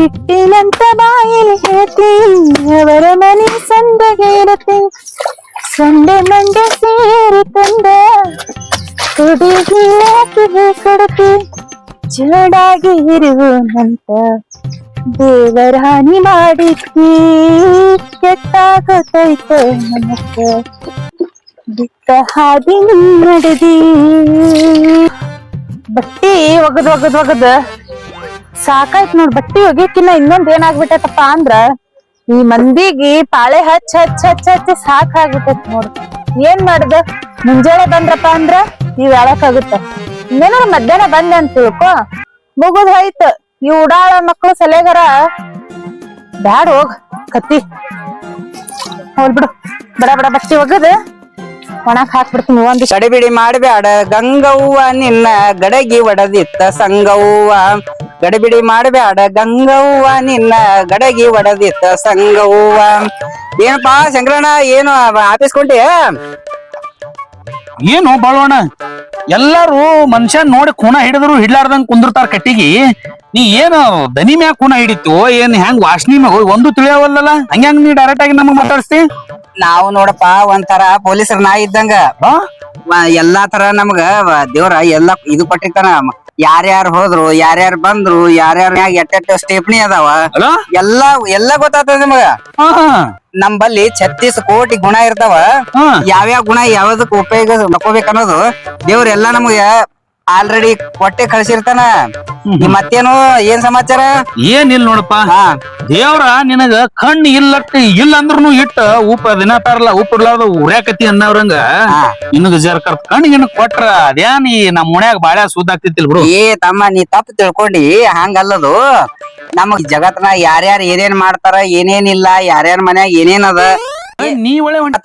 ಬಿಟ್ಟಿನಂತ ಬಾಯಲ್ಲಿ ಹೇಳ್ತಿ ಅವರ ಮನೆ ಸಂದೆಗೆ ಇರತ್ತೆ ಸಂಡೆ ಮಂಡೆ ಸೇರಿ ತಂದ ಹುಡುಗಿ ಆಕೆಗೆ ಕೊಡತಿ ಜೋಡಾಗಿ ಇರುವನಂತ ದೇವರ ಹಾನಿ ಮಾಡಿದ್ದಿ ಕೆಟ್ಟ ಗೊತ್ತೈತೆ ನಮಕ್ಕ ಬಿಟ್ಟ ಹಾದಿ ನಡೆದಿ ಬಟ್ಟಿ ಒಗದ್ ಒಗದ್ ಒಗದ್ ಸಾಕಾಯ್ತ್ ನೋಡ್, ಬಟ್ಟಿ ಒಗಿಕಿನ್ನ ಇನ್ನೊಂದ್ ಏನಾಗ್ಬಿಟ್ಟೈತಪ್ಪ ಅಂದ್ರ ಈ ಮಂದಿಗೆ ಪಾಳೆ ಹಚ್ಚ ಹಚ್ಚ ಹಚ್ಚ ಹಚ್ಚ ಸಾಕಾಗ್ಬಿಟ್ಟೈತ್ ನೋಡ್. ಏನ್ ಮಾಡುದ? ಮುಂಜಾನೆ ಬಂದ್ರಪ್ಪ ಅಂದ್ರ ನೀವ್ ಹೇಳಕ್ಕಾಗುತ್ತ ಇನ್ನೇನಾರ ಮಧ್ಯಾಹ್ನ ಬಂದೆ ಅಂತ ತಿಳ್ಕೊ. ಮುಗುದ್ ಹೋಯ್ತು. ಈ ಉಡಾಳ ಮಕ್ಳು ಸಲೆಗರ ಬ್ಯಾಡ ಹೋಗ್, ಕತ್ತಿ. ಹೋಗ್ಬಿಡು. ಬಡ ಬಡ ಬಟ್ಟಿ ಒಗದ್ ಒಣಕ್ ಹಾಕ್ಬಿಡ್ತೀನಿ ಒಂದ್ ಗಡಿಬಿಡಿ ಮಾಡಬೇಡ. ಗಂಗವ್ವ ನಿನ್ನ ಗಡಗಿ ಒಡದಿತ್ತ ಸಂಗವ್ವ. ಗಡಿಬಿಡಿ ಮಾಡಬೇಡ. ಗಂಗವ್ವ ನಿನ್ನ ಗಡಗಿ ಒಡದಿತ್ತ ಸಂಗವ್ವ. ಏನಪ್ಪಾ ಶಂಕರಣ್ಣ, ಏನು ಆಫೀಸ್ ಕೊಂಡಿ ಏನು ಬಾಳೋಣ? ಎಲ್ಲಾರು ಮನುಷ್ಯ ನೋಡಿ ಕುಣ ಹಿಡಿದ್ರು ಹಿಡ್ಲಾರ್ದಂಗ್ ಕುಂದಿರ್ತಾರ ಕಟ್ಟಿಗಿ. ನೀ ಏನು ದನಿ ಮ್ಯಾಗ ಕುಣ ಹಿಡಿತು ಏನ್ ಹೆಂಗ್ ವಾಸನಿ ಮ್ಯಾಗ ಒಂದು ತಿಳಿಯವಲ್ಲಲ್ಲ? ಹಂಗ್ಯಾಂಗ್ ನೀ ಡೈರೆಕ್ಟ್ ಆಗಿ ನಮಗ್ ಮಾತಾಡ್ಸ್ತಿ? ನಾವು ನೋಡಪ್ಪ ಒಂಥರ ಪೊಲೀಸರ ನಾಯಿ ಇದ್ದಂಗ. ಎಲ್ಲಾ ತರ ನಮ್ಗ ದೇವ್ರ ಎಲ್ಲಾ ಇದು ಕೊಟ್ಟಿರ್ತಾನ. ಯಾರ್ಯಾರು ಹೋದ್ರು ಯಾರ್ಯಾರು ಬಂದ್ರು ಯಾರ್ಯಾರ ಮ್ಯಾಗ ಎಟ್ಟೆಟ್ಟ ಸ್ಟೇಪ್ನಿ ಅದಾವ. ಎಲ್ಲಾ ಎಲ್ಲಾ ಗೊತ್ತಾಗ್ತದ ನಿಮಗ? ನಮ್ಮಲ್ಲಿ ಛತ್ತೀಸ್ ಕೋಟಿ ಗುಣ ಇರ್ತಾವ. ಯಾವ್ಯಾವ ಗುಣ ಯಾವ್ದಕ್ ಉಪಯೋಗ ಮಾಡ್ಕೋಬೇಕು ಅನ್ನೋದು ದೇವ್ರ ಎಲ್ಲಾ ನಮ್ಗೆ ಆಲ್ರೆಡಿ ಕೊಟ್ಟೆ ಕಳ್ಸಿರ್ತಾನ. ಈ ಮತ್ತೇನು ಏನ್ ಸಮಾಚಾರ? ಏನಿಲ್ಲ ನೋಡಪ್ಪ. ಹಾ. ದೇವ್ರ ನಿನಗ ಕಣ್ಣು ಇಲ್ಲಟ್ ಇಲ್ಲ ಅಂದ್ರೂ ಇಟ್ಟ ಉಪ ದಿನತಾರಲ್ಲ ಉಪ್ಪ ಇರ್ಲಾರ್ದ ಉರ್ಯಾಕತಿ ಅನ್ನವ್ರಂಗ. ಹಾ. ನಿನಗ ಜರ್ಕರ್ ಗಿಣ್ ಕೊಟ್ರ ಅದೇನ್ ಈ ನಮ್ ಮುಣ್ಯಾಗ ಬಾಳ ಸುದ್ದ ಆಗ್ತಿತ್ತಿಲ್ ಬಿಡು. ಏ ತಮ್ಮ ನೀ ತಪ್ಪು ತಿಳ್ಕೊಂಡಿ ಹಂಗಲ್ಲದು. ನಮಗ್ ಜಗತ್ನಾಗ ಯಾರ್ಯಾರು ಏನೇನ್ ಮಾಡ್ತಾರ ಏನೇನಿಲ್ಲ ಯಾರ್ಯಾರ ಮನ್ಯಾಗ ಏನೇನ್ ಅದ ನೀ ಒಳ್ಳೆ ಹೊಂಟ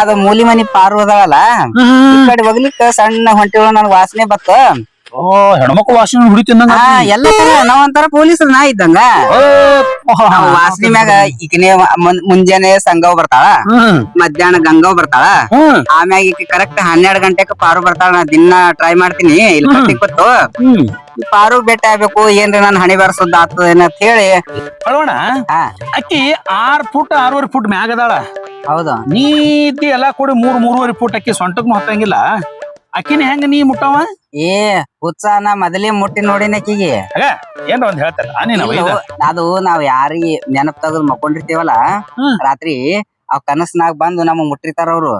ಅದ ಮೂಲಿ ಮನಿ ಪಾರು ಅದಾವಲ್ಲ? ಈ ಕಡೆ ಹೋಗ್ಲಿಕ್ಕ ಸಣ್ಣ ಹೊಂಟಿವ ನನ್ ವಾಸನೆ ಬತ್ತ. ಓ ಹೆಣ್ಮಕ್ಳು ವಾಸನೆ ಹುಡಿತಿಂದಂಗ ಹಾ ಎಲ್ಲ ತರ ಪೊಲೀಸ್ ನಾ ಇದ್ದಂಗ. ವಾಸನೆ ಮ್ಯಾಗ ಈಕಿನೇ ಮುಂಜಾನೆ ಸಂಗವ್ ಬರ್ತಾಳ. ಮಧ್ಯಾಹ್ನ ಗಂಗವ್ ಬರ್ತಾಳ. ಆಮ್ಯಾಗ ಈಕಿ ಕರೆಕ್ಟ್ ಹನ್ನೆರಡ್ ಗಂಟೆಗ್ ಪಾರು ಬರ್ತಾಳ. ನಾ ದಿನ ಟ್ರೈ ಮಾಡ್ತೀನಿ. ಇಲ್ಲಿ ಕಟ್ಟಿ ಕೊತ್ತು ಪಾರು ಭೇಟಿ ಆಗ್ಬೇಕು ಏನ್ರಿ ನನ್ ಹಣೆ ಬರ್ಸೋದ್ ಆಗ್ತದೇನ ಅಂತ ಹೇಳಿ ಅಕ್ಕಿ ಆರ್ ಫುಟ್ ಆರೂವರೆ ಫುಟ್ ಮ್ಯಾಗ ಅದಾಳ. ಹೌದು? ನೀತಿ ಎಲ್ಲಾ ಕೂಡಿ ಮೂರ್ ಮೂರುವರೆ ಫುಟ್ ಅಕ್ಕಿ ಸೊಂಟಕ್ನು ಹತ್ತಂಗಿಲ್ಲ ಅಕ್ಕಿನ ಹೆಂಗ ನೀ ಮುಟ್ಟವ? ಏ ಉತ್ಸಾಹ ನಾ ಮೊದಲೇ ಮುಟ್ಟಿ ನೋಡಿನ ಅಕ್ಕಿಗೆ. ಒಂದ್ ಹೇಳ್ತಾರ? ನೀನ್ ಅದು ನಾವ್ ಯಾರಿಗೆ ನೆನಪ್ ತಗದ್ ಮಕ್ಕೊಂಡಿರ್ತೀವಲ್ಲ ಹ್ಮ್. ರಾತ್ರಿ ಅವ್ ಕನಸ್ನಾಗ ಬಂದು ನಮಗ್ ಮುಟ್ಟಿರ್ತಾರ ಅವ್ರು.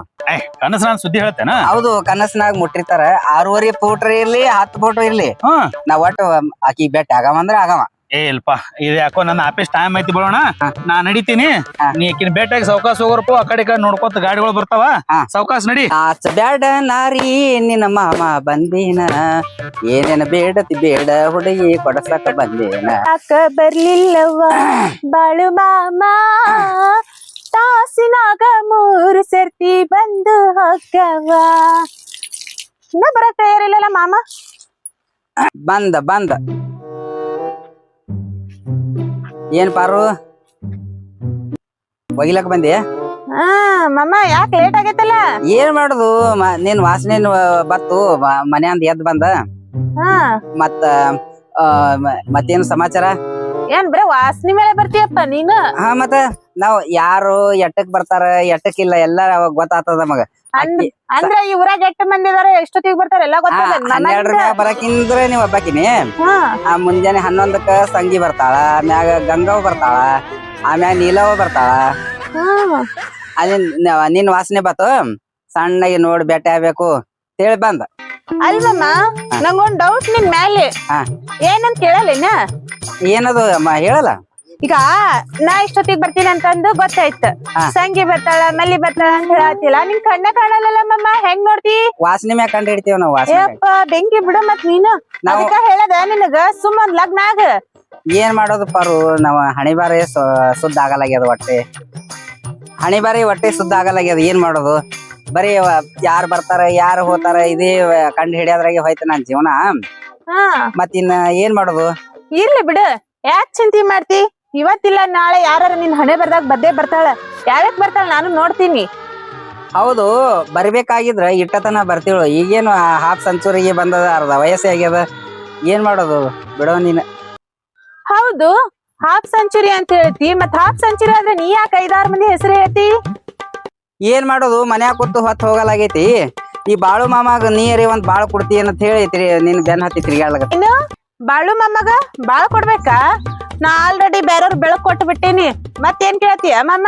ಕನಸ ನಾನ್ ಸುದ್ದಿ ಹೇಳ್ತೇನ? ಹೌದು ಕನಸ್ನಾಗ ಮುಟ್ಟಿರ್ತಾರ. ಆರೂವರೆ ಫೂಟ್ ಇರ್ಲಿ ಹತ್ತು ಫೋಟೋ ಇರ್ಲಿ. ನಾವ್ ಒಟ್ಟು ಆಕಿ ಬೆಟ್ಟ ಆಗವ ಅಂದ್ರ ಆಗವ. ಏ ಇಲ್ಪ. ಇದು ಯಾಕೋ ನನ್ನ ಆಫೀಸ್ ಟೈಮ್ ಐತಿ ಬಿಡೋಣ? ನಾ ನಡಿತೀನಿ. ನೀ ಆಕಿನ ಬೇಟಾಗಿ ಸೌಕಾಸ್ ಹೋಗೋರ್ಪು ಆ ಕಡೆ ಈ ಕಡೆ ನೋಡ್ಕೊತ ಗಾಡಿಗಳು ಬರ್ತಾವ. ಹಾ. ಸೌಕಾಸ್ ನಡಿ. ಆಚ ಬ್ಯಾಡ ನಾರಿ ನಿನ್ನ ಮಾಮ ಬಂದೀನ. ಏನೇನ ಬೇಡತಿ ಬೇಡ ಹುಡುಗಿ ಕೊಡಸಕ ಬಂದೇನ. ಯಾಕ ಬರ್ಲಿಲ್ಲವ್ವ? ಬಾಳು ಮಾಮ. ತಾಸಿನಾಗ ಮೂರು ಸರ್ತಿ ಬಂದು ಹೋಗವ ಇನ್ನ ಬರಕ್ ತಯಾರಿಲ್ಲಲ್ಲ ಮಾಮ? ಬಂದ ಬಂದ. ಏನ್ ಪಾರು? ಒಗಿಲಕ್ ಬಂದಿ? ಆ ಯಾಕೆ ಲೇಟ್ ಆಗೈತಲ್ಲ? ಏನ್ ಮಾಡುದು? ಮ- ನಿನ್ ವಾಸನೆ ಬತ್ತು. ಮ- ಮನ್ಯಾಂದ ಎದ್ ಬಂದ. ಹಾ. ಮತ್ತ ಮತ್ತೇನು ಸಮಾಚಾರ? ಏನ್ ಬರೇ ವಾಸನೆ ಮೇಲೆ ಬರ್ತೀಯಪ್ಪ ನೀನು? ಹಾ ಮತ್ತ. ನಾವ್ ಯಾರು ಎಟ್ಟಕ್ ಬರ್ತಾರ ಎಟ್ಟಕ್ ಇಲ್ಲ ಎಲ್ಲ ಅವಾಗ ಗೊತ್ತಾಗ್ತದ ನಮಗ. ಅಂದ್ರೆ ಅಂದ್ರ ಈ ಊರಾಗ ಎಷ್ಟು ಮಂದಿ ಇದಾರೆ ಎಷ್ಟೊತ್ತಿಗೆ ಬರ್ತಾರೆ ಎಲ್ಲ ಗೊತ್ತದ ಹನ್ನೆರಡರ ಮ್ಯಾಗ ಬರಕಿಂದ್ರ ನೀವ್ ಒಬ್ಬಾಕಿನಿ. ಹಾ. ಆ ಮುಂಜಾನೆ ಹನ್ನೊಂದಕ್ಕ ಸಂಗಿ ಬರ್ತಾಳ ಮ್ಯಾಗ ಗಂಗವ್ ಬರ್ತಾಳ ಆಮ್ಯಾಗ ನೀಲವ ಬರ್ತಾಳ. ಹಾ. ಅಲ್ಲಿ ನ- ನಿನ್ ವಾಸನೆ ಬತ್ತು ಸಣ್ಣಗೆ ನೋಡಿ ಬೇಟೆ ಆಗ್ಬೇಕು ಹೇಳಿ ಬಂದ. ಅಲ್ವಮ್ಮ ನಂಗೊಂದ್ ಡೌಟ್ ನಿನ್ ಮೇಲೆ ಹಾ. ಏನಂತ ಕೇಳಲ್ಲ ಏನದು ಅಮ್ಮ ಹೇಳಲ್ಲ? ಈಗ ನಾ ಇಷ್ಟೊತ್ತಿಗೆ ಬರ್ತೀನಿ ಅಂತಂದು ಗೊತ್ತಾಯ್ತು. ಸಂಗಿ ಬರ್ತಾಳ ಮಲ್ಲಿ ಬರ್ತಾಳ ಅಂತ ಹೇಳತ್ತಿಲ್ಲ ನಿನ್ ಕಣ್ಣ ಕಾಣಲ್ಲ ಮಮ್ಮ ಹೆಂಗ್ ನೋಡ್ತಿ? ವಾಸನೆ ಮ್ಯಾಗ ಕಂಡು ಹಿಡಿತೀವಿ ನಾವು ಯಪ್ಪ. ಬೆಂಕಿ ಬಿಡು ಮತ್ ನೀನು. ಅದಕ್ಕ ಹೇಳದ ನಿನಗ ಸುಮ್ಮನ್ ಲಗ್ನಾಗ. ಲಗ್ನ ಆಗ ಏನ್ ಮಾಡೋದು ಪರು ನಾವ ಹಣಿ ಬಾರಿ ಸುದ್ದ ಆಗಲಾಗ್ಯದ ಹೊಟ್ಟೆ. ಹಣಿ ಬಾರಿ ಹೊಟ್ಟೆ ಸುದ್ದ ಆಗಲಾಗ್ಯದ ಏನ್ ಮಾಡೋದು? ಬರೀ ಯಾರು ಬರ್ತಾರ ಯಾರು ಹೋತಾರ ಇದೇ ಕಂಡು ಹಿಡಿಯೋದ್ರಾಗೆ ಹೋಯ್ತು ನನ್ ಜೀವನ. ಹಾ. ಮತ್ತಿನ್ನ ಏನ್ ಮಾಡೋದು? ಇರ್ಲಿ ಬಿಡು. ಯಾಕ್ ಚಿಂತೆ ಮಾಡ್ತಿ? ಇವತ್ತಿಲ್ಲ ನಾಳೆ ಯಾರು ನಿನ್ ಹಣೆ ಬರ್ದಾಗ ಬದ್ದೇ ಬರ್ತಾಳ. ಯಾವ್ಯಾಕ್ ಬರ್ತಾಳ ನಾನು ನೋಡ್ತೀನಿ. ಹೌದು ಬರ್ಬೇಕಾಗಿದ್ರ ಇಟ್ಟತನ ಬರ್ತೀಳು. ಈಗೇನು ಹಾಫ್ ಸೆಂಚುರಿಗೆ ಬಂದದ ಅರ್ಧ ವಯಸ್ಸೇ ಆಗ್ಯದ. ಏನ್ ಮಾಡೋದು? ಬಿಡೋ ನೀನ್. ಹೌದು ಹಾಫ್ ಸೆಂಚುರಿ ಅಂತ ಹೇಳ್ತಿ ಮತ್ ಹಾಫ್ ಸೆಂಚುರಿ ಆದ್ರೆ ನೀ ಯಾಕೆ ಐದಾರು ಮಂದಿ ಹೆಸರು ಹೇಳ್ತಿ? ಏನ್ ಮಾಡೋದು? ಮನ್ಯಾಗ ಕೂತು ಹೊತ್ತು ಹೋಗಲಾಗೈತಿ. ಈ ಬಾಳು ಮಾಮಾಗ ನೀರಿ ಒಂದ್ ಬಾಳು ಕೊಡ್ತಿ ಅಂತ ಹೇಳಿ ನಿನ್ ಬೆನ್ ಹತ್ತಿ ಇನ್ನು ಬಾಳು ಮಾಮಾಗ ಬಾಳ ಕೊಡ್ಬೇಕಾ? ನಾ ಆಲ್ರೆಡಿ ಬೇರೆಯವ್ರ ಬೆಳಕ್ ಕೊಟ್ಟು ಬಿಟ್ಟೀನಿ ಮತ್ತೇನ್ ಕೇಳ್ತೀಯ ಮಾಮ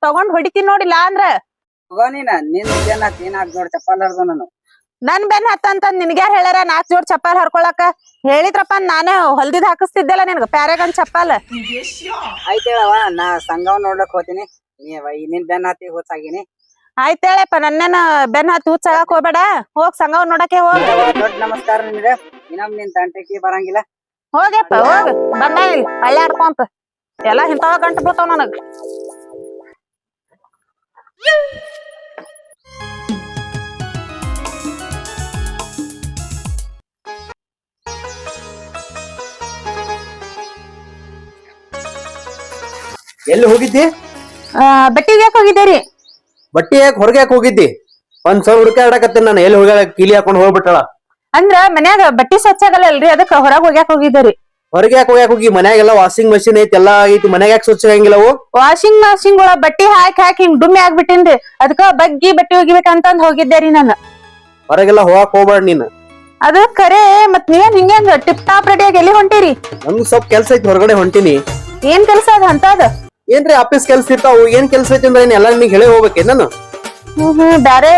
ತಗೊಂಡ್ ಹೊಡಿತೀನಿ ನೋಡಿಲ್ಲ ಅಂದ್ರ. ತಗೋ ನೀನ ಬೆನ್ ನಾನು. ನನ್ ಹತ್ತಂತ ನಿನ್ಗ್ಯಾರ ಹೇಳ್ಯಾರ? ನಾಕ್ ಜೋಡ್ ಚಪ್ಪಲ್ ಹರ್ಕೊಳಕ. ಹೇಳಿದ್ರಪ್ಪ ನಾನೇ ಹೊಲ್ದಿದ್ ಹಾಕಿಸ್ತಿದ್ದೆಲ್ಲ ನಿನ್ಗ. ಪ್ಯಾರೆಗನ್ ಚಪ್ಪಲ್. ಆಯ್ತ್ ಹೇಳವ ನಾ ಸಂಘವ್ ನೋಡ್ಲಕ್ ಹೋತೀನಿ. ನೀ ವ- ಈ ನಿನ್ ಬೆನ್ ಹತ್ತಿ ಹುಚ್ಚಾಗಿನಿ. ಆಯ್ತ್ ಹೇಳಪ್ಪ ನನ್ನೇನ ಬೆನ್ ಹತ್ತಿ ಹುಚ್ಚಾಗಕ್ ಹೋಗ್ಬೇಡ. ಹೋಗ್ ಸಂಘವ್ ನೋಡಕ್ಕೆ ಹೋಗ್. ದೊಡ್ಡ ನಮಸ್ಕಾರ ನಿನ್ಗೆ. ಇನ್ನೊಮ್ಮೆ ನಿನ್ ತಂಟೆಗೆ ಬರಂಗಿಲ್ಲ. ಹೋಗ್ಯಪ್ಪ ಹೋಗ. ಬಂದ ಇಲ್ಲಿ ಅಳ್ಳಾಡ್ಕೊಂತ ಎಲ್ಲಾ ಇಂಥವ ಗಂಟು ಬೀಳ್ತಾವ ನನಗ. ಎಲ್ಲಿ ಹೋಗಿದ್ದಿ? ಬಟ್ಟಿ ಯಾಕೆ ಹೋಗಿದ್ದೀರಿ ಬಟ್ಟಿ ಯಾಕೆ ಹೊರಗೆ ಯಾಕೆ ಹೋಗಿದ್ದಿ? ಒಂದ್ ಸಾವಿರ ಹುಡುಕ ಆಡಕತ್ತೀನಿ ನಾನು ಎಲ್ಲಿ ಹೋಗ್ಯಾಳ? ಕೀಲಿ ಹಾಕೊಂಡು ಹೋಗ್ಬಿಟ್ಟಳ. ಅಂದ್ರ ಮನ್ಯಾಗ ಬಟ್ಟಿ ಸ್ವಚ್ಛಾಗಲ್ಲಲ್ರಿ ಅದಕ್ಕ ಹೊರಗ್ ಹೋಗ್ಯಾಕ ಹೋಗಿದ್ದೀರಿ. ಹೊರಗೆ ಯಾಕೆ ಹೋಗ್ಯಾಕ ಹೋಗಿ? ಮನ್ಯಾಗೆಲ್ಲ ವಾಷಿಂಗ್ ಮಷಿನ್ ಐತಿ ಎಲ್ಲಾ ಐತಿ. ಮನ್ಯಾಗ ಯಾಕೆ ಸ್ವಚ್ಛ ಆಗಂಗಿಲ್ಲ ಅವು? ವಾಷಿಂಗ್ ಮಷಿನ್ ಒಳಗ ಬಟ್ಟಿ ಹಾಕಿ ಹಾಕಿ ಹಿಂಗ್ ಡುಮ್ಮಿ ಆಗ್ಬಿಟ್ಟಿನ್ರಿ. ಅದಕ್ಕ ಬಗ್ಗಿ ಬಟ್ಟಿ ಒಗಿಬೇಕಂತಂದ್ ಹೋಗಿದ್ದೇರಿ ನಾನು. ಹೊರಗೆಲ್ಲ ಹೋಗಾಕ್ ಹೋಗ್ಬೇಡ ನೀನ್. ಅದು ಕರೆ ಮತ್ ನೀವೇನ್ ಹಿಂಗೇನ್ ಟಿಪ್ ಟಾಪ್ ರೆಡಿಯಾಗಿ ಎಲ್ಲಿ ಹೊಂಟಿರಿ? ನಮ್ಗ್ ಸ್ವಲ್ಪ ಕೆಲ್ಸ ಐತಿ ಹೊರಗಡೆ ಹೊಂಟಿನಿ. ಏನ್ ಕೆಲ್ಸ ಅದ ಅಂತದ ಏನ್ರಿ ಆಫೀಸ್ ಕೆಲ್ಸ ಇರ್ತಾವು ಏನ್ ಕೆಲ್ಸ ಐತಿ ಅಂದ್ರೆ ಎಲ್ಲ ಎಲ್ಲಾ ನಿಮಗೆ ಹೇಳಿ ಹೋಗ್ಬೇಕೇ ನಾನು? ಹ್ಮ್ ಹ್ಮ್ ಬ್ಯಾರೆ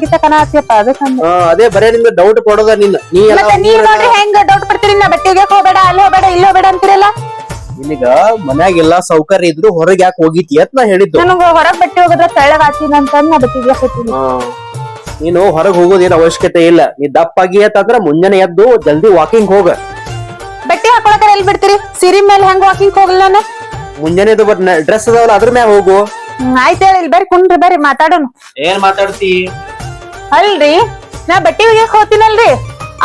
ಗೀತ ಕನಾತಿಯಪ್ಪ ಅದಕ್ಕಂದ ಅದೇ ಬರೇ ನಿಮ್ಗೆ ಡೌಟ್ ಕೊಡೋದ ನಿನ್ನ. ನೀ ಎಲ್ಲ ಮತ್ತೆ ನೀವ್ ನೋಡ್ರಿ ಹೆಂಗ್ ಡೌಟ್ ಪಡ್ತೀರಿ ನಾ ಬಟ್ಟಿ ಒಗ್ಯಾಕ್ ಹೋಗ್ಬೇಡ ಅಲ್ಲಿ ಹೋಗ್ಬೇಡ ಇಲ್ಲಿ ಹೋಗ್ಬೇಡ ಅಂತೀರಲ್ಲ? ನಿನಗ ಮನ್ಯಾಗ ಎಲ್ಲಾ ಸೌಕರ್ಯ ಇದ್ರು ಹೊರಗೆ ಯಾಕೆ ಹೋಗಿತಿ ಅಂತ ನಾ ಹೇಳಿದ್ದು. ನನಗ ಹೊರಗ್ ಬಟ್ಟಿ ಹೋಗಿದ್ರೆ ತೆಳ್ಳಗ್ ಆತೀನಿ ಅಂತಂದ್ ನಾ ಬಟ್ಟಿ ಒಗ್ಯಾಕ್ ಹೋಗ್ತೀನಿ. ಆ, ನೀನು ಹೊರಗೆ ಹೋಗೋದೇನ್ ಅವಶ್ಯಕತೆ ಇಲ್ಲ. ನೀ ದಪ್ಪಾಗಿ ಅಂತಂದ್ರ ಮುಂಜಾನೆ ಎದ್ದು ಜಲ್ದಿ ವಾಕಿಂಗ್ ಹೋಗ. ಬಟ್ಟೆ ಹಾಕೊಳಕ ಎಲ್ಲಿ ಬಿಡ್ತೀರಿ? ಸಿರಿ ಮೇಲೆ ಹೆಂಗ್ ವಾಕಿಂಗ್ ಹೋಗಲ್ಲ ನಾನು? ಮುಂಜಾನೆ ಡ್ರೆಸ್ ಅದಾವಲ್ಲ ಅದ್ರ ಮ್ಯಾಗ ಹೋಗು. ಆಯ್ತ್ ಹೇಳಿ ಇಲ್ಲಿ ಬರ್ರಿ ಕುಂಡ್ರಿ ಬರ್ರಿ ಮಾತಾಡೋಣ. ಏನ್ ಮಾತಾಡ್ತಿ? ಅಲ್ರಿ ನಾ ಬಟ್ಟಿ ಒಗ್ಯಾಕ್ ಹೋತಿನಲ್ರಿ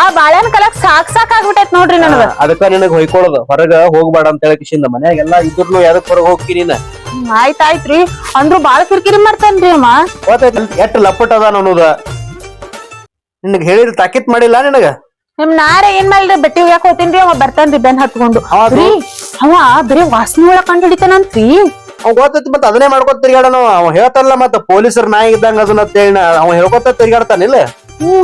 ಆ ಬಾಳೆನ್ ಕಲಕ್ ಸಾಕ್ ಸಾಕ್ ಆಗ್ಬಿಟ್ಟೈತ್ ನೋಡ್ರಿ ನನಗ. ಅದಕ್ಕ ನಿನಗ್ ಹೊಯ್ಕೊಳ್ಳೋದು ಹೊರಗ ಹೋಗ್ಬೇಡ ಅಂತ ಹೇಳಿ ಕಿಶಿಂದ ಮನ್ಯಾಗೆಲ್ಲ ಇದ್ರು ಯಾವ್ದಕ್ ಹೊರಗ್ ಹೋಗ್ತೀನಿ ಆಯ್ತಾಯ್ತ್ರಿ ಹ್ಮ್, ಆಯ್ತ್ ಆಯ್ತ್ರಿ ಅಂದ್ರು ಬಾಳ ಕಿರಿಕಿರಿ ಮಾಡ್ತಾನ್ರಿ ಅಮ್ಮ. ಲಪಟ್ ಎಷ್ಟ್ ಲಪ್ಪಟ್ ಅದ ಅನ್ನೋದ. ನಿನಗ್ ಹೇಳಿದ್ರೆ ತಾಕಿತ್ ಮಾಡಿಲ್ಲ ನಿನಗ? ನಿಮ್ ನಾರ ಏನ್ ಮಾಡ್ರಿ ಬಟ್ಟಿ ಒಗ್ಯಾಕ್ ಹೋತೀನ್ರಿ ಅವ ಬರ್ತಾನ್ರಿ ಬೆನ್ ಹತ್ಕೊಂಡು. ಅವ ಬರೀ ವಾಸನೆ ಒಳಗ್ ಕಂಡು ಹಿಡಿತಾನಂತ್ರಿ. ಅವ್ ಗೊತ್ತೈತಿ ಮತ್ತ ಅದನ್ನೇ ಮಾಡ್ಕೊತ ತಿರ್ಗಾಡನ ಅವ್. ಹೇಳ್ತಾರಲ್ಲ ಮತ್ತ ಪೊಲೀಸರ್ ನಾಯಿ ಇದ್ದಂಗ ಅದನ್ನ ಅಂತೇಳಿ ಅವ್ ಅವ ಹೇಳ್ಕೊತ ತಿರ್ಗಾಡ್ತಾನ ಇಲ್ಲ?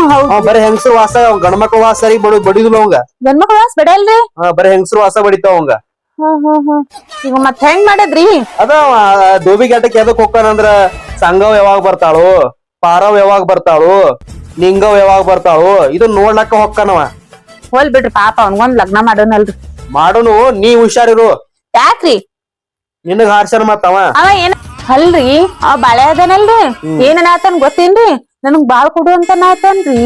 ಹೌದ್. ಅವ ಬರೀ ಹೆಂಗಸರು ವಾಸ ಗಂಡ್ಮಕ್ಳ ವಾಸ ಸರಿ ಬಡ ಬಡಿದಿಲ್ಲ ಅವಂಗ. ಗಂಡ್ಮಕ್ಳ ವಾಸ ಬಿಡಲ್ರಿ ಹಾ, ಬರೀ ಹೆಂಗಸರು ವಾಸ ಬಡಿತಾವ ಅವಂಗ. ಹ್ಮ್ ಹ್ಮ್ ಹ್ಮ್. ಈಗ ಮತ್ ಹೆಂಗ್ ಮಾಡದ್ರಿ? ಅದ ದೋಬಿ ಘಾಟಕ್ಕೆ ಎದಕ್ ಹೋಗ್ತಾನಂದ್ರ ಸಂಘವ್ ಯಾವಾಗ ಬರ್ತಾಳು ಪಾರವ್ ಯಾವಾಗ ಬರ್ತಾಳು ನಿಂಗವ್ ಯಾವಾಗ ಬರ್ತಾಳು ಇದನ್ನ ನೋಡ್ಲಕ್ಕ ಹೋಗ್ತಾನವ ಹೋಲ್ ಬಿಡ್ರಿ ಪಾಪ ಅವ್ನ್ಗೊಂದ್ ಲಗ್ನ ಮಾಡೋನಲ್ರಿ. ಮಾಡೋನು ನೀ ಹುಷಾರಿರು. ಯಾಕ್ರಿ? ನಿನಗ್ ಹಾರ್ಸನ್ ಮತ್ತವ ಅವ? ಏನ ಅಲ್ರಿ ಅವ ಬಾಳೆ ಅದನಲ್ರಿ ಏನ ಆತನ್ ಗೊತ್ತೇನ್ರಿ? ನನಗ್ ಬಾಳ್ ಕೊಡು ಅಂತ ಆತನ್ರಿ.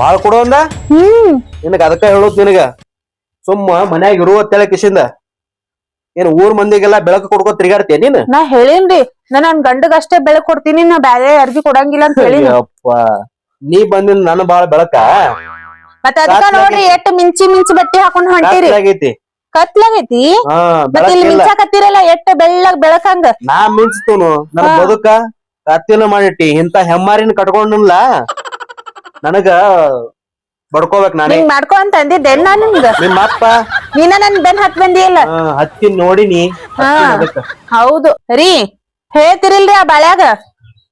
ಬಾಳ್ ಕೊಡು ಅಂದ? ಹ್ಮ್. ನಿನಗ ಅದಕ್ಕ ಹೇಳೋದ್ ನಿನಗ? ಸುಮ್ಮ ಮನ್ಯಾಗ ಇರುವ ಅಂತೇಳಿ ಕಿಶಿಂದ. ಏನ್ ಊರ್ ಮಂದಿಗೆಲ್ಲ ಬೆಳಕ ಕೊಡ್ಕೊ ತಿರ್ಗಾಡ್ತೀಯ ನೀನ್? ನಾ ಹೇಳೇನ್ರಿ ನಾ ನನ್ ಗಂಡಗ ಅಷ್ಟೇ ಬೆಳಕ್ ಕೊಡ್ತೀನಿ ನಾ ಬ್ಯಾರೆ ಯಾರಿಗೂ ಕೊಡಂಗಿಲ್ಲ ಅಂತ ಹೇಳಿ ಅಯ್ಯಪ್ಪ ನೀ ಬಂದಿನ ನನ್ ಬಾಳ ಬೆಳಕ? ಮತ್ತ ಅದಕ್ಕ ನೋಡ್ರಿ ಎಷ್ಟ್ ಮಿಂಚಿ ಮಿಂಚಿ ಬಟ್ಟೆ ಹಾಕೊಂಡ್ ಹೊಂಟಿರಿ. ಆಗೈತಿ. ಕತ್ಲಾಗೈತಿ? ಮತ್ತ ಇಲ್ಲಿ ಮಿಂಚಾಕತ್ತೀರಲ್ಲ ಎಷ್ಟ್ ಬೆಳ್ಳಗ್ ಬೆಳಕಂಗ? ನಾ ಮಿಂಚ್ತೂನು. ನನ್. ಬದುಕ ಕತ್ತಿನ ಮಾಡಿಟ್ಟಿ. ಇಂತ ಹೆಮ್ಮಾರಿನ ಕಟ್ಕೊಂಡಿಲ್ಲ ನನಗ ಬಡ್ಕೋಬೇಕ್ ನಾನೇ. ಹಿಂಗ್ ಮಾಡ್ಕೊ ಅಂತ ಅಂದಿದ್ದೆ ನಿಮ್ಮಪ್ಪ ನಿಮ್ಗ ನಿಮ್ಮ ಅಪ್ಪ? ನೀನ ನನ್ ಬೆನ್ ಹತ್ ಬಂದಿಯಲ್ಲ? ಆ, ಹತ್ತಿ ನೋಡಿನಿ. ಹಾ. ಹೌದು. ರೀ ಹೇಳ್ತಿರಿಲ್ರಿ ಆ ಬಾಳ್ಯಾಗ?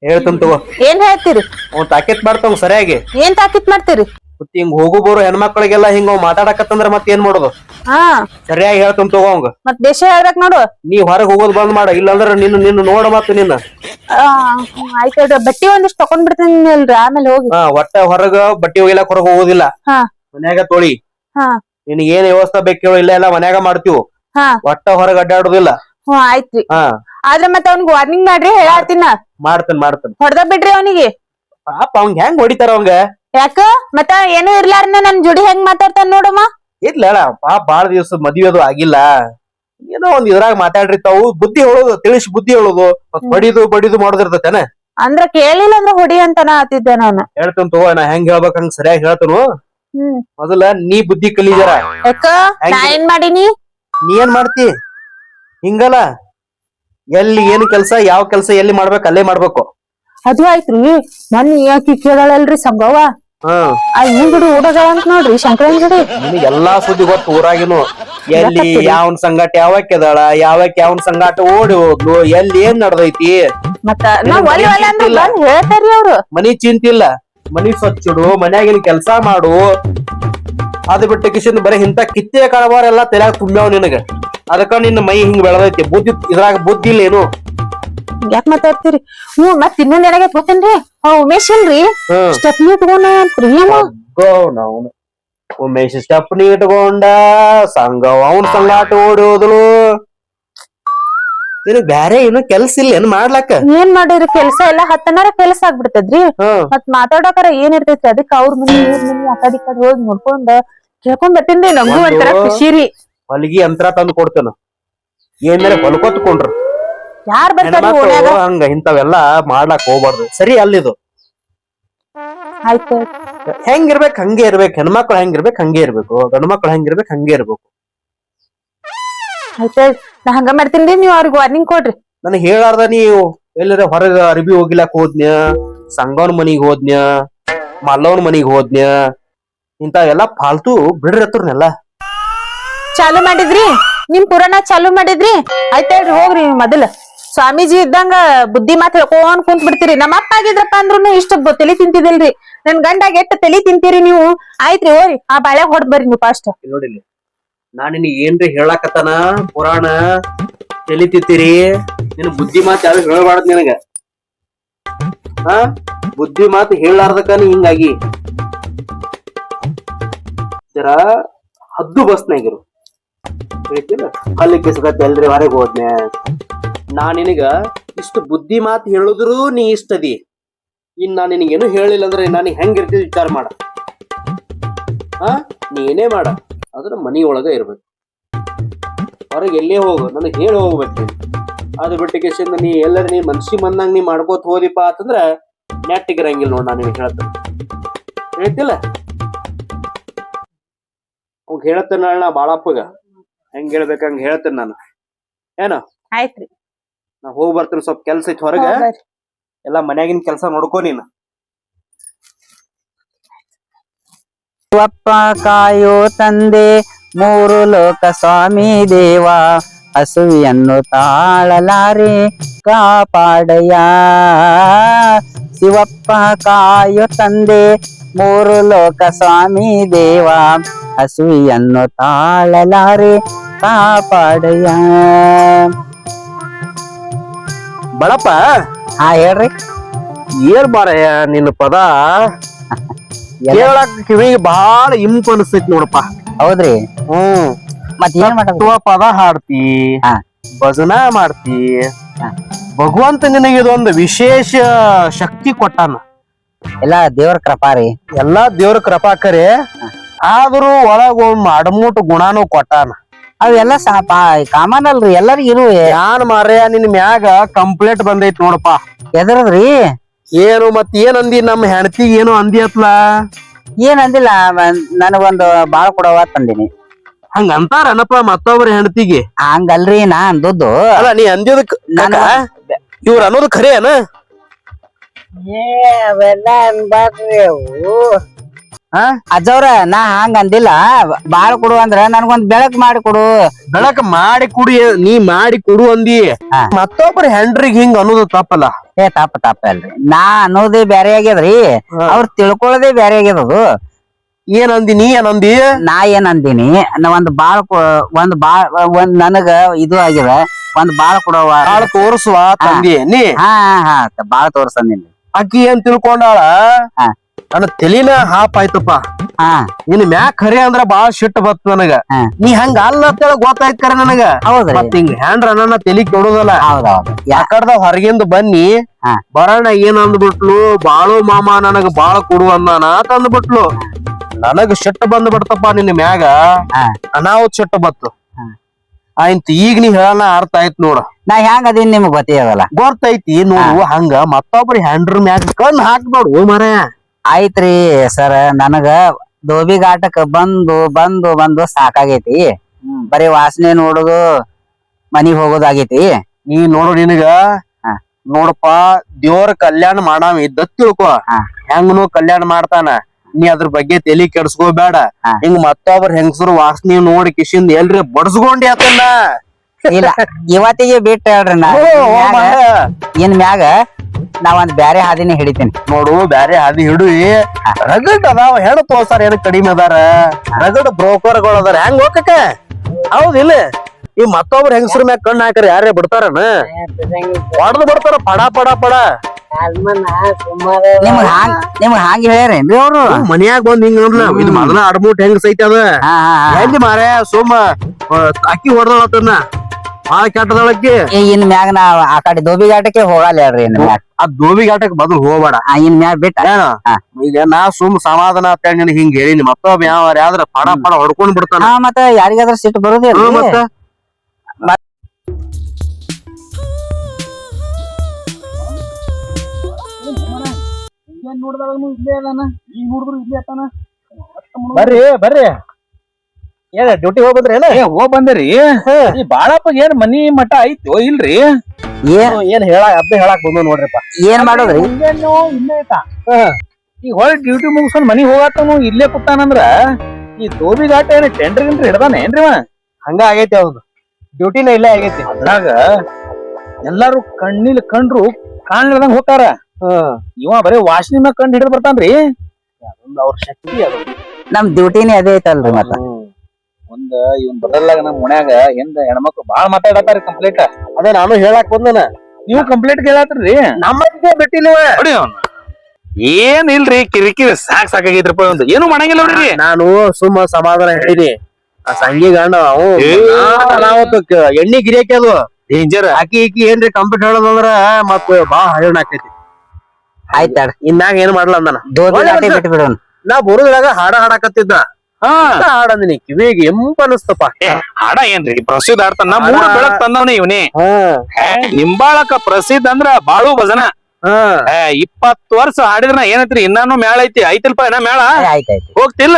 ಹೇಳ್ತಂತ ತಗೋ. ಏನ್ ಹೇಳ್ತೀರಿ? ಅವ್ನ್ ತಾಕೀತ್ ಮಾಡ್ತಾವ್ ಸರಿಯಾಗಿ. ಏನ್ ತಾಕಿತ್ ಮಾಡ್ತೀರಿ? ಮತ್ ಹಿಂಗ್ ಹೋಗು ಬರೋ ಹೆಣ್ಮಕ್ಳಿಗೆಲ್ಲ ಹಿಂಗ ಮಾತಾಡಕತ್ತಂದ್ರ ಮತ್ತೆ ಏನ್ ಮಾಡೋದು? ಹಾ. ಸರಿಯಾಗಿ ಹೇಳ್ತೀನಿ ತಗೋ ಅವಂಗ. ಮತ್ ದೇಶ ಹೇಳ್ಬೇಕ್ ನೋಡು. ನೀ ಹೊರಗ್ ಹೋಗೋದ್ ಬಂದ್ ಮಾಡ ಇಲ್ಲಾಂದ್ರ ನಿನ್ನ ನಿನ್ನ ನೋಡ ಮತ್ತ ನಿನ್ನ. ಆ, ಹ್ಮ್, ಆಯ್ತ್ ಹೇಳ್ರಿ ಬಟ್ಟಿ ಒಂದಿಷ್ಟು ತಕೊಂಡ್ ಬಿಡ್ತೀನಿ ಅಲ್ರಿ ಆಮೇಲೆ ಹೋಗಿ. ಹಾ ಒಟ್ಟ ಹೊರಗ ಬಟ್ಟಿ ಒಗಿಲಾಕ್ ಹೊರಗ್ ಹೋಗೋದಿಲ್ಲ. ಹಾ. ಮನ್ಯಾಗ ತೊಳಿ. ಹಾ. ನಿನ್ ಏನ್ ವ್ಯವಸ್ಥೆ ಬೇಕೋ ಇಲ್ಲ ಎಲ್ಲ ಮನ್ಯಾಗ ಮಾಡ್ತೀವಿ. ಹಾ. ಒಟ್ಟ ಹೊರಗ್ ಅಡ್ಡಾಡುದಿಲ್ಲ. ಹ್ಮ್ ಆಯ್ತ್ರಿ ಹಾ. ಆದ್ರೆ ಮತ್ತೆ ಅವ್ನಿಗೆ ವಾರ್ನಿಂಗ್ ಮಾಡ್ರಿ ಹೇಳಾತಿನ. ಮಾಡ್ತೇನ್ ಮಾಡ್ತೇನ್. ಹೊಡೆದ ಬಿಡ್ರಿ ಅವನಿಗೆ. ಪಾಪ ಅವಂಗ ಹೆಂಗ್ ಹೊಡಿತಾರ ಅವಂಗ? ಯಾಕ? ಮತ್ತ ಏನು ಇರ್ಲಾರ್ನ ನನ್ ಜೋಡಿ ಹೆಂಗ್ ಮಾತಾಡ್ತಾನ ನೋಡಮ್ಮ? ಇರ್ಲ ಪಾಪ ಬಾಳ ದಿವಸ ಮದ್ವಿ ಅದು ಆಗಿಲ್ಲ. ಏನೋ ಒಂದ್ ಇದ್ರಾಗ ಮಾತಾಡ್ರಿ ತಾವು ಬುದ್ಧಿ ಹೇಳೋದು ತಿಳಿಸಿ ಬುದ್ಧಿ ಹೇಳೋದು ಮತ್ತ್ ಬಡಿದು ಬಡಿದು ಮಾಡುದಿರ್ತೇನೆ. ಅಂದ್ರ ಕೇಳಿಲ್ಲ ಅಂದ್ರ ಹೊಡಿ ಅಂತಾನ ಆತಿದ್ದೆ ನಾನು. ಹೇಳ್ತೇನ್ ತಗೋ ನಾ ಹೆಂಗ್ ಹೇಳ್ಬೇಕ್ ಹಂಗ್ ಸರಿಯಾಗಿ ಹೇಳ್ತೇನು. ಹ್ಮ್. ಮೊದಲ ನೀ ಬುದ್ಧಿ ಕಲಿದಾರ ಯಾಕ? ನಾ ಏನ್ ಮಾಡೀನಿ? ನೀ ಏನ್ ಮಾಡ್ತಿ? ಹಿಂಗಲ್ಲ. ಎಲ್ಲಿ ಏನ್ ಕೆಲ್ಸ ಯಾವ ಕೆಲ್ಸ ಎಲ್ಲಿ ಮಾಡ್ಬೇಕು ಅಲ್ಲೇ ಮಾಡ್ಬೇಕು. ಅದು ಆಯ್ತ್ರಿ. ನನ್ ಯಾಕೆ ಕೇಳಲ್ರಿ ಸಂಗವ್ವ. ಹ್ಮ್ ಆ ಇವ್ ಬಿಡು ಅಂತ ನೋಡ್ರಿ ಶಂಕರನ್ ನಿಮಗೆ ನಿನಗ್ ಎಲ್ಲಾ ಸುದ್ದಿ ಗೊತ್ತು ಊರಾಗಿನು. ಎಲ್ಲಿ ಯಾವನ್ ಸಂಗಾಟ ಯಾವಕ್ ಅದಾಳ ಯಾವಕ್ ಯಾವನ್ ಸಂಗಾಟ ಓಡಿ ಹೋದ್ಲು ಎಲ್ಲಿ ಏನ್ ನಡ್ದೈತಿ? ಮತ್ತ ನಾವ್ ನಿನಗ್ ಒಲೆ ಒಲೆ ಅಂದ್ರೆ ಗೊತ್ತಿಲ್ಲ. ಬಂದ್ ಹೇಳ್ತಾರಿ ಅವ್ರು. ಮನಿ ಚಿಂತಿಲ್ಲ. ಮನಿ ಸ್ವಚ್ಛಡು ಮನ್ಯಾಗಿನ ಕೆಲ್ಸ ಮಾಡು. ಅದ್ ಬಿಟ್ಟು ಕಿಶನ್ ಬರೀ ಇಂತ ಕಿತ್ತೆ ಕಾಳಬಾರ ಎಲ್ಲಾ ತಲೆಯಾಗ ತುಂಬ್ಯಾವ ನಿನಗ. ಅದಕ್ಕ ನಿನ್ನ ಮೈ ಹಿಂಗ್ ಬೆಳದೈತಿ. ಬುದ್ಧಿ ಇದ್ರಾಗ ಬುದ್ಧಿ ಇಲ್ಲ ಏನು? ಯಾಕ್ ಮಾತಾಡ್ತೀರಿ? ಹ್ಞೂ ಮತ್ ಇನ್ನೊಂದ್ ಏನಾಗೈತ್ ಗೊತ್ತೇನ್ರಿ? ಆ ಉಮೇಶ್ ಇಲ್ರಿ ಸ್ಟೆಪ್ ಸ್ಟೆಪ್ನಿ ಇಟ್ಕೊಂಡ ಅಂತ್ರಿ ಏನು? ನಾವು ಉಮೇಶ್ ಸ್ಟೆಪ್ನಿ ಇಟ್ಕೊಂಡ ಸಂಘ ಅವನ್ ಸಂಗಾಟ ಓಡಿ ಹೋದಳು ನಿನಗ್ ಬ್ಯಾರೆ ಏನು ಕೆಲ್ಸ ಇಲ್ಲ ಏನ್ ಮಾಡ್ಲಾಕ ಏನ್ ಮಾಡಿರಿ ಕೆಲ್ಸ ಎಲ್ಲ ಹತ್ತನಾರ ಕೆಲ್ಸ ಆಗ್ಬಿಡ್ತದ್ರಿ. ಹ್ಮ್ ಮತ್ ಮಾತಾಡೋಕಾರ ಏನ್ ಇರ್ತೈತಿ ಅದಕ್ಕ ಅವ್ರ ಮನಿ ಇವ್ರ ಮನಿ ಆ ಕಡೆ ಈ ಕಡೆ ಹೋಗಿ ನೋಡ್ಕೊಂಡ ಕೇಳ್ಕೊಂಡ್ ಬರ್ತೇನ್ರಿ ನಮಗೂ ಒಂದು- ಒಂಥರ ಖುಷಿ ರೀ. ಹೊಲಿಗಿ ಯಂತ್ರ ತಂದು ಕೊಡ್ತೇನ. ಏನ್ ಮೇಲೆ ಹೊಲ್ಕೊತ್ಕೊಂಡ್ರು. ಯಾರ್ ಬರ್ತಾರ ಹೆಣ್ಮಕ್ಳು ಓಣ್ಯಾಗ? ಹಂಗ ಇಂಥವೆಲ್ಲಾ ಮಾಡ್ಲಾಕ್ ಹೋಗ್ಬಾರ್ದು. ಸರಿ ಅಲ್ಲಿದು. ಆಯ್ತು. ಹೆಂಗಿರ್ಬೇಕು ಹಂಗೆ ಇರ್ಬೇಕು. ಹೆಣ್ಮಕ್ಳು ಹೆಂಗಿರ್ಬೇಕು ಹಂಗೆ ಇರ್ಬೇಕು. ಗಂಡು ಮಕ್ಳು ಹೆಂಗಿರ್ಬೇಕು ಹಂಗೆ ಇರ್ಬೇಕು. ಆಯ್ತು ನಾ ಹಂಗ ಮಾಡ್ತೀನಿ ನೀವ್ ಅವ್ರಿಗೆ ವಾರ್ನಿಂಗ್ ಕೊಡ್ರಿ. ನನಗೆ ಹೇಳಾರ್ದ ನೀವು. ಎಲ್ಲರ ಹೊರಗ ಅರಬಿ ಹೋಗಿಲಾಕ್ ಹೋದ್ನ್ಯ? ಸಂಗವನ್ ಮನಿಗ್ ಹೋದ್ನ್ಯ? ಮಲ್ಲವನ್ ಮನಿಗ್ ಹೋದ್ನ್ಯ? ಇಂಥವೆಲ್ಲ ಫಾಲ್ತು ಬಿಡ್ರಿ ಹತ್ರನೆಲ್ಲ. ಚಾಲು ಮಾಡಿದ್ರಿ? ನಿಮ್ ಪುರಾಣ ಚಾಲು ಮಾಡಿದ್ರಿ? ಆಯ್ತಾ ಹೇಳ್ರಿ ಹೋಗ್ರಿ ಮೊದಲ. ಸ್ವಾಮೀಜಿ ಇದ್ದಂಗ ಬುದ್ಧಿ ಮಾತ್ ಹೇಳ್ಕೊಂಡ್ ಕುಂತ್ ಬಿಡ್ತೀರಿ ನಮ್ಮ ಅಪ್ಪ ಆಗಿದ್ರಪ್ಪ ಅಂದ್ರೂ ಇಷ್ಟ ತಲೆ ತಲಿ ತಿಂತಿದಿಲ್ರಿ. ನನ್ ಗಂಡಾಗ ಎಷ್ಟ್ ತಲೆ ತಿಂತೀರಿ ನೀವು? ಆಯ್ತ್ರಿ ಓರಿ ಆ ಬಾಳೆ ಹೊಡ್ ಬರ್ರಿ ನೀವು ಫಾಸ್ಟ್. ನೋಡಿಲಿ ನಾನು ನಿನಗೆ ಏನ್ರಿ ಹೇಳಾಕತ್ತಾನ? ಪುರಾಣ? ತಿಂತೀರಿ? ನಿನ್ ಬುದ್ಧಿ ಮಾತ್ ಯಾವ ಹೇಳ್ಬಾರ್ದು ನಿನಗ? ಹಾ? ಬುದ್ಧಿ ಮಾತು ಹೇಳಾರ್ದಕ್ಕ ನೀ ಹಿಂಗಾಗಿ. ಜರ ಹದ್ದು ಬಸ್ನಾಗಿರು ಅಲ್ಲಿ ಕಿಸ್ಕತ್ ಎಲ್ರಿ ಹೊರಗೆ ಹೋದ್ನೆ ನಾ ನಿನಗ ಇಷ್ಟು ಬುದ್ಧಿ ಮಾತು ಹೇಳಿದ್ರು ನೀ ಇಷ್ಟದಿ. ಇನ್ ನಾ ನಿನಗೇನು ಹೇಳಿಲ್ಲ ಅಂದ್ರೆ ನಾನು ಹೆಂಗಿರ್ತಿದ್ ವಿಚಾರ ಮಾಡ. ಹಾ? ನೀ ಏನೇ ಮಾಡ ಅದ್ರ ಮನಿ ಒಳಗ ಇರ್ಬೇಕು. ಹೊರಗೆ ಎಲ್ಲೇ ಹೋಗು, ನನಗೆ ಹೇಳಿ ಹೋಗ್ಬೇಕು ನೀನು ಅದು ಬಿಟ್ಟು ಕೇಶಿಂದ ನೀ ಎಲ್ಲರ ನೀ ಮನ್ಸಿ ಮನ್ನಂಗ್ ನೀ ಮಾಡ್ಕೋತ ಹೋದಿಪ್ಪ ಅಂತಂದ್ರ ನೆಟ್ಟಿಗಿರಂಗಿಲ್ಲ ನೋಡಿ ನಾನು ನಿನಗೆ ಹೇಳ್ತೇನೆ ಹೇಳ್ತಿಲ್ಲ? ಅವ್ ಹೇಳ್ತೇನೆ ನಾ ಬಾಳಪ್ಪಗ. ಹೆಂಗ್ ಹೇಳ್ಬೇಕು ಹಂಗೆ ಹೇಳ್ತೇನೆ ನಾನು. ಏನೋ? ಆಯ್ತ್ರಿ. ಹೋಗಿ ಬರ್ತೀನಿ ಸ್ವಲ್ಪ ಕೆಲ್ಸ ಐತಿ ಹೊರಗೆ. ಎಲ್ಲಾ ಮನ್ಯಾಗಿನ ಕೆಲಸ ನೋಡ್ಕೋ ನೀನು. ಶಿವಪ್ಪ ಕಾಯೋ ತಂದೆ ಮೂರು ಲೋಕ ಸ್ವಾಮಿ ದೇವ ಹಸುವಿಯನ್ನು ತಾಳಲಾರೆ ಕಾಪಾಡಯ್ಯ. ಶಿವಪ್ಪ ಕಾಯೋ ತಂದೆ ಮೂರು ಲೋಕ ಸ್ವಾಮಿ ದೇವ ಹಸುವಿಯನ್ನು ತಾಳಲಾರೆ ಕಾಪಾಡಯ್ಯ. ಬಳಪ್ಪ ಹಾ ಹೇಳ್ರಿ. ಏನ್ ಮಾರಯ್ಯ ನಿನ್ನ ಪದ? ಕೇಳಕ್ ಕಿವಿಗೆ ಬಹಳ ಇಂಪು ಅನಿಸ್ತೈತಿ ನೋಡಪ್ಪ. ಹೌದ್ರಿ. ಹ್ಮ್. ಮತ್ ಏನ್ ಮಾಡೋದು ತತ್ವ ಪದ ಹಾಡ್ತಿ ಹಾ. ಭಜನ ಮಾಡ್ತಿ. ಹಾ. ಭಗವಂತ ನಿನಗೆ ಇದೊಂದು ವಿಶೇಷ ಶಕ್ತಿ ಕೊಟ್ಟಾನ. ಎಲ್ಲಾ ದೇವ್ರ ಕೃಪಾರಿ ಎಲ್ಲಾ ದೇವ್ರ ಕೃಪಾಕರೆ ಆದ್ರೂ ಒಳಗ ಒಂದ್ ಮಾಡಮೂಟ ಗುಣಾನು ಕೊಟ್ಟಾನ. ಅವೆಲ್ಲ ಸಾಪ ಕಾಮನ್ ಅಲ್ರಿ ಎಲ್ಲರಿಗೂ ಇರುವೆ. ಯಾನ್ ಮಾರ್ಯ ನಿನ್ ಮ್ಯಾಗ ಕಂಪ್ಲೇಂಟ್ ಬಂದೈತ್ ನೋಡಪ್ಪ. ಎದರದ್ರಿ? ಏನು ಮತ್ ಏನ್ ಅಂದಿ ನಮ್ಮ ಹೆಂಡತಿ ಏನು ಅಂದಿ ಅತ್ಲ? ಏನ್ ಅಂದಿಲ್ಲ ಮ- ನನಗೊಂದು ಬಾಳ ಕೊಡವ ತಂದಿನಿ ಹಂಗ ಅಂತಾರನಪ್ಪ ಮತ್ತೊಬ್ರ ಹೆಂಡತಿಗೆ ಹಂಗಲ್ರಿ ನಾ ಅಂದದ್ದು. ಅಲ್ಲ ನೀ ಅಂದಿದಕ್ ನಾನು- ಇವ್ರ ಅನ್ನೋದು ಖರೇನ ಏ ಅವೆಲ್ಲ ಓ ಅವು. ಹಾ? ಅಜ್ಜವ್ರ ನಾ ಹಂಗ ಅಂದಿಲ್ಲ. ಬಾಳ ಕೊಡು ಅಂದ್ರ ನನ್ಗೊಂದ್ ಬೆಳಕ್ ಮಾಡಿ ಕೊಡು. ಬೆಳಕ ಮಾಡಿ ಕುಡಿ ನೀ ಮಾಡಿ ಕೊಡು ಅಂದಿ. ಹಾ. ಮತ್ತೊಬ್ರ ಹಿಂಗ್ ಹಿಂಗ ಅನ್ನೋದು ತಪ್ಪಲ್ಲ. ಏ ತಪ್ಪ ತಪ್ಪ ಅಲ್ರಿ ನಾ ಅನ್ನೋದೇ ಬ್ಯಾರೆ ಆಗ್ಯದ್ರಿ. ಹಾ. ಅವ್ರ ತಿಳ್ಕೊಳ್ಳೋದೇ ಬ್ಯಾರೆ ಆಗ್ಯದ ಅದು ಏನ್ ಅಂದಿ ನೀ ಏನ್ ಅಂದಿ ನಾ ಏನ್ ಅಂದಿನಿ ನಾ ಒಂದ್ ಬಾಳ ಕೊ- ಒಂದ್ ಬಾಳ್ ಒಂದ್ ನನಗ ಇದು ಆಗ್ಯದ. ಒಂದ್ ಬಾಳ್ ಕೊಡವ ಬಾಳ ತೋರಿಸುವ ತಂದಿ. ನೀ? ಹಾ ಹಾ ಬಾಳ್ ಬಾಳ ತೋರ್ಸಂದಿನಿ. ಅಕ್ಕಿ ಏನ್ ತಿಳ್ಕೊಂಡಾಳ? ಹಾ. ನನ್ನ ತಲಿನ ಹಾಪ್ ಆಯ್ತಪ್ಪ. ಹಾ. ನಿನ್ ಮ್ಯಾಕ್ ಖರೆ ಅಂದ್ರ ಬಾಳ ಶಿಟ್ ಬತ್ ನನಗ. ಹಾ. ನೀ ಹಂಗ ಅಲ್ಲ ಅಂತೇಳಿ ಗೊತ್ತಾಯ್ತ ಕರೆ ನನಗ. ಹೌದ್ರಿ. ಮತ್ ಹಿಂಗ ಹ್ಯಾಂಡ್ರ ನನ್ನ ತಲಿ ಕೊಡುದಲ್ಲ. ಹೌದೌದು ಯಾಕಡ್ದ ಹೊರಗಿಂದ ಬನ್ನಿ ಹಾ. ಬರೋಣ ಏನ್ ಅಂದ್ಬಿಟ್ಲು? ಬಾಳು ಮಾಮ ನನಗ ಬಾಳ ಕೊಡು ಅಂದಾನ ಅಂತ ಅಂದ್ಬಿಟ್ಲು. ನನಗ ಶಿಟ್ ಬಂದ್ ಬಿಡ್ತಪ್ಪ ನಿನ್ ಮ್ಯಾಗ. ಹಾ. ಅನಾಹುತ್ ಸಿಟ್ಟ ಬತ್ತು. ಹಾ. ಆಯ್ತು ಈಗ ನೀ ಹೇಳನ ಅರ್ಥ ಆಯ್ತು ನೋಡ. ನಾ ಹೆಂಗ್ ಅದೀನಿ ನಿಮ್ಗ್ ಗೊತ್ತಿರಲ್ಲ ಗೊತ್ತೈತಿ ನೋಡು ಹಂಗ ಮತ್ತೊಬ್ರ ಹ್ಯಾಂಡ್ರ ಮ್ಯಾಗ ಕಣ್ ನೋಡು ಮರ ಆಯ್ತ್ರಿ ಸರ್ ನನಗ ದೋಬಿ ಘಾಟಕ್ ಬಂದು ಬಂದು ಬಂದು ಸಾಕಾಗೈತಿ. ಬರೀ ವಾಸನೆ ನೋಡುದು ಮನಿಗ್ ಹೋಗೋದಾಗೈತಿ. ನೀ ನೋಡು ನಿನಗ. ಹಾ. ನೋಡಪ್ಪ ದೇವ್ರ ಕಲ್ಯಾಣ ಮಾಡಾವ ಇದ್ದ ತಿಳ್ಕೊ. ಹಾ. ಹೆಂಗನು ಕಲ್ಯಾಣ ಮಾಡ್ತಾನ. ನೀ ಅದ್ರ ಬಗ್ಗೆ ತಲಿ ಕೆಡ್ಸ್ಕೋಬೇಡ. ಹಾ. ಹಿಂಗ್ ಮತ್ತೊಬ್ರ ಹೆಂಗಸರು ವಾಸನೆ ನೋಡಿ ಕಿಶಿಂದ ಎಲ್ರಿ ಬಡ್ಸ್ಕೊಂಡಿ ಆತನ್ನ ಇಲ್ಲ ಇವತ್ತಿಗೆ ಬಿಟ್ಟು ಹೇಳ್ರಿ ನಾ. ಇನ್ ಮ್ಯಾಗ ನಾವೊಂದ್ ಬ್ಯಾರೆ ಹಾದಿನೇ ಹಿಡಿತೀನಿ. ನೋಡು ಬ್ಯಾರೆ ಹಾದಿ ಹಿಡಿ ರಗಡ್ ಅದಾವ ಹೆಣ್ಣು ತೋರ್ಸಾರ ಏನ್ ಕಡಿಮೆ ಅದಾರ. ರಗಡ್ ಬ್ರೋಕರ್ಗಳು ಅದಾರ. ಹೆಂಗ್ ಹೋಗಕ ಹೌದಿಲ್ಲ ಈ ಮತ್ತೊಬ್ರ ಹೆಂಗಸ್ರ ಮ್ಯಾಗ ಕಣ್ಣು ಹಾಕರ ಯಾರೇ ಬಿಡ್ತಾರನ? ಹೊಡೆದು ಬಿಡ್ತಾರ ಪಡ ಪಡ ಪಡ. ನಿಮ್ಗ್ ಹಾಂಗ್ ನಿಮ್ಗ್ ಹಾಂಗ್ ಹೇಳ್ಯಾರೇನ್ರಿ ಅವ್ರು? ಮನ್ಯಾಗ ಬಂದ್ ಹಿಂಗ ಇದು ಮೊದಲ ಅಡ್ಮೂಟ್ ಹೆಂಗ್ ಸೈತ ಅದ. ಎಲ್ಲಿ ಮಾರೇ ಸುಮ್ಮ ಅಕ್ಕಿ ಹೊಡೆದಳತ್ತನ್ನ ಆ ಕೆಟ್ಟದಳಕ್ಕಿ? ಏ, ಇನ್ ಮ್ಯಾಗ ನಾ ಆ ಕಡೆ ದೋಬಿಘಾಟಕ್ಕೆ ಹೋಗಲ್ಲ ಹೇಳ್ರಿ ಇನ್ ಮ್ಯಾಗ. ಆ ದೋಬಿಗಾಟಕ್ ಬದಲು ಹೋಗ್ಬೇಡ. ಆ, ಇನ್ ಮ್ಯಾಗ ಬಿಟ್ಟ. ಏನು? ಹಾ. ಈಗ ನಾ ಸುಮ್ ಸಮಾಧಾನ ಅಂತ ಹೇಳಿ ನಿನಗ್ ಹಿಂಗ್ ಹೇಳಿನಿ ಮತ್ತೊಬ್ಬ ಯಾವ ಯಾವ್ದ್ರ ಪಡ ಪಡ ಹೊಡ್ಕೊಂಡ್ ಬಿಡ್ತಾನ. ಹಾ ಮತ್ತ ಯಾರಿಗಾದ್ರ ಸಿಟ್ಟು ನೋಡಿದ್ರು ಹ್ಮ್, ಮತ್ತ ಬರ್ರಿ ಬರ್ರಿ. ಏನ ಡ್ಯೂಟಿ ಹೋಗ್ ಬಂದ್ರೇನ ಏ ಹೋಗ್ ಬಂದಿರಿ? ಈ ಬಾಳಪ್ಪ ಏನ್ ಮನಿ ಮಠ ಐತೋ ಇಲ್ರಿ? ಏನ್ ಏನ್ ಹೇಳ ಹಬ್ಬ ಹೇಳಾಕ ಬಂದು ನೋಡ್ರಿಪ್ಪ. ಏನ್ ಮಾಡೋದ್ರಿ? ಈ ಇಲ್ಲೇ ಐತಾ ಈಗ ಹೊಳ್ ಡ್ಯೂಟಿ ಮುಗಿಸ್ಕೊಂಡ್ ಮನಿ ಹೋಗಾತನು ಇಲ್ಲೇ ಕೂತಾನಂದ್ರ ಈ ತೋಬಿ ಘಾಟ ಏನ್ ಟೆಂಡರ್ ಗಿಂತ ಹಿಡ್ದಾನ ಏನ್ರಿ ಅವ ಹಂಗ ಆಗೈತಿ ಅವ್ನು ಡ್ಯೂಟಿನ ಇಲ್ಲೇ ಆಗೈತಿ. ಅದ್ರಾಗ ಎಲ್ಲಾರು ಕಣ್ಣಿಲ್ ಕಂಡ್ರು ಕಾಣ್ಲಿಲ್ದಂಗ ಹೋಗ್ತಾರ. ಇವ ಬರೀ ವಾಸಿನ ಮ್ಯಾಗ ಕಂಡ್ ಹಿಡಿದ್ ಬರ್ತಾನ್ರಿ. ಅವ್ರ ಶಕ್ತಿ ಅದು. ನಮ್ ಡ್ಯೂಟಿನೇ ಅದೇ ಐತಲ್ರಿ ಮತ್ತ. ಒಂದ್ ಇವನ್ ಬದಲಾಗ ನಮ್ ಮನ್ಯಾಗ ಹಿಂದ ಹೆಣ್ಮಕ್ಳು ಬಾಳ್ ಮಾತಾಡತಾರ ಕಂಪ್ಲೇಂಟ್ ಅದೇ ನಾನು ಹೇಳಾಕ್ ಬಂದನ. ನೀವು ಕಂಪ್ಲೇಂಟ್ ಕೇಳತ್ರಿ ನಮ್ಮ ಬಿಟ್ಟಿಲ್ಲ ನೋಡಿ ಅವ್ನ. ಏನ್ ಇಲ್ರಿ ಕಿರಿಕಿರಿ ಸಾಕ್ ಸಾಕಾಗೈತ್ರಪ್ಪ ಒಂದು ಏನು ಮಾಡಂಗಿಲ್ಲ ನೋಡ್ರಿ. ನಾನು ಸುಮ್ಮ ಸಮಾಧಾನ ಹೇಳಿನಿ. ಆ ಸಂಗಿ ಗಂಡ ಅವು. ನಾವತ್ತು ಎಣ್ಣೆ ಗಿರಿಯಕ್ಕೆ ಅದು. ಡೇಂಜರ್ ಆಕಿ ಈಕಿ ಏನ್ರಿ ಕಂಪ್ಯೂಟರ್ ಹೇಳೋದಂದ್ರ ಮತ್ ಬಾಳ ಹೈರಾಣ ಆಕೈತಿ. ಆಯ್ತಾಡ ಇನ್ನಾಗ ಏನ್ ಮಾಡ್ಲ ಅಂದನ ದೋಬಿಘಾಟೆ ಬಿಟ್ಟು ಬಿಡೋಣ ನಾ ಬರುದ್ರಾಗ ಹಾಡ ಹಾಡಕತ್ತಿದ್ದ ಹಾ. ಹಾಡಂದಿನಿ. ಕಿವಿಗೆ ಎಂಪ ಅನಸ್ತಪ್ಪ ಹಾಡ ಏನ್ರಿ? ಪ್ರಸಿದ್ಧ ಆಡ್ತಾನ ಮೂರು. ಬೆಳಕ್ ತಂದವನೇ ಇವನೇ. ಹಾ. ನಿಂಬಾಳಕ ಪ್ರಸಿದ್ಧ ಅಂದ್ರ ಬಾಳು ಭಜನ. ಇಪ್ಪತ್ತು ವರ್ಷ ಹಾಡಿದ್ರ ಏನೈತ್ರಿ? ಇನ್ನಾನು ಮೇಳ ಐತಿ. ಐತಿಲ್ಪ ಏನ ಮೇಳ ಹೋಗ್ತಿಲ್ಲ?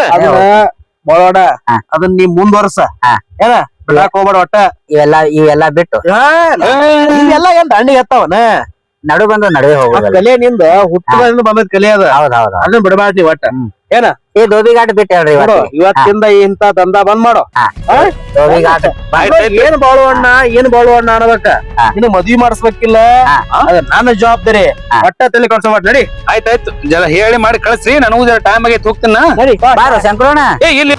ಹಾ. ಅದನ್ನ ನೀ ಮುಂದ್ವರ್ಸ. ಏನ? ಬಿಡಾಕ್ ಹೋಗ್ಬೇಡ ಒಟ್ಟ. ಇವೆಲ್ಲ ಇವೆಲ್ಲ ಬಿಟ್ಟು. ಹಾ, ಎಲ್ಲಾ ಏನ್ ದಂಡಿಗೆ ಎತ್ತವನ? ನಡು ಬಂದ ನಡುವೆ ಹೋಗ ಕಲೆ ನಿಂದ ಹುಟ್ಟದಿಂದ ಬಂದದ್ ಕಲೆ ಅದ. ಹೌದ್ ಹೌದ್. ಅದನ್ನ ಬಿಡಬಾರ್ದಿ ಒಟ್ಟ. ಏ ದೋಬಿಘಾಟ್ ಬಿಟ್ಟು ಹೇಳ್ರಿ ನೋಡು ಇವತ್ತು. ಇವತ್ತಿಂದ ಇಂತ ದಂದ ಬಂದ್ ಮಾಡು. ಏನ್ ಬಾಳು ಅಣ್ಣ ಏನ್ ಬಾಳುವಣ್ಣ ಏನ್ ಅನ್ನೋದಕ್ಕ ಅನ್ಬೇಕ ಇನ್ನು ಮದ್ವಿ ಮಾಡಿಸ್ಬೇಕಿಲ್ಲ. ಹಾ. ಅದ ನನ್ನ ಜವಾಬ್ದಾರಿ. ಹಾ. ಒಟ್ಟ ತಲೆ ಕಳ್ಸ ಮಾಡ್ ನಡಿ. ಆಯ್ತಾಯ್ತು. ಜರ ಹೇಳಿ ಮಾಡಿ ಕಳಿಸ್ರಿ. ನನಗೂ ಜರ ಟೈಮ್ ಆಗೈತೆ ಹೋಗ್ತೀನ ನಡಿ ಬಾ. ಬಾರೋ ಶಂಕರಣ್ಣ. ಏ ಇಲ್ಲಿ.